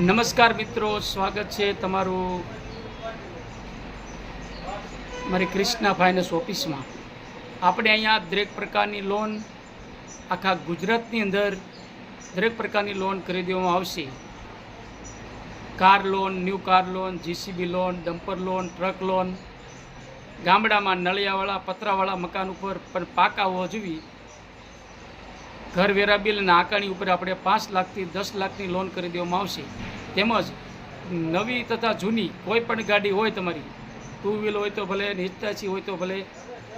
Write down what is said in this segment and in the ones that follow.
નમસ્કાર મિત્રો, સ્વાગત છે તમારું મારી ક્રિષ્ના ફાઇનાન્સ ઓફિસમાં. આપણે અહીંયા દરેક પ્રકારની લોન આખા ગુજરાતની અંદર દરેક પ્રકારની લોન કરી દેવામાં આવશે. Car loan new car loan JCB loan dumper loan truck loan ગામડામાં નળિયાવાળા, પતરાવાળા મકાન ઉપર પણ પાકા હોવા જોઈએ. ઘર વેરા બિલ અને આકારણી ઉપર આપણે પાંચ લાખથી દસ લાખની લોન કરી દેવામાં આવશે. તેમજ નવી તથા જૂની કોઈ પણ ગાડી હોય તમારી ટુ વ્હીલ હોય તો ભલે, હિતાચી હોય તો ભલે,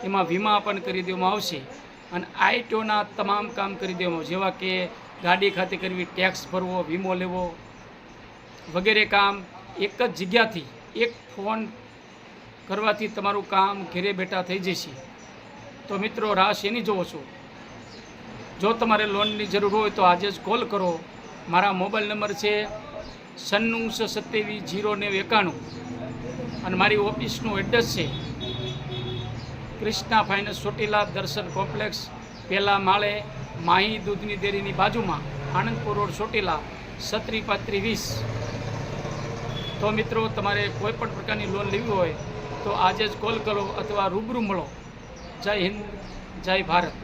એમાં વીમા પણ કરી દેવામાં આવશે. અને આઈટીઓના તમામ કામ કરી દેવામાં જેવા કે ગાડી ખાતે કરવી ટેક્સ ભરવો, વીમો લેવો, વગેરે કામ એક જ જગ્યાથી એક ફોન કરવાથી તમારું કામ ઘેરે બેઠા થઈ જશે. તો મિત્રો, રાહ શેની જોવો છો? જો તમારે લોનની જરૂર હોય તો આજે જ કોલ કરો. મારા મોબાઈલ નંબર છે સન્નુંસો સત્યાવીસ જીરો ને એકાણું. અને મારી ઓફિસનું એડ્રેસ છે ક્રિષ્ના ફાઇનાન્સ ચોટીલા દર્શન કોમ્પ્લેક્સ પહેલા માળે માહી દૂધની ડેરીની બાજુમાં આનંદપુર રોડ ચોટીલા સત્રી પાંત્રી વીસ. તો મિત્રો, તમારે કોઈ પણ પ્રકારની લોન લેવી હોય તો આજે જ કોલ કરો અથવા રૂબરૂ મળો. જય હિન્દ, જય ભારત.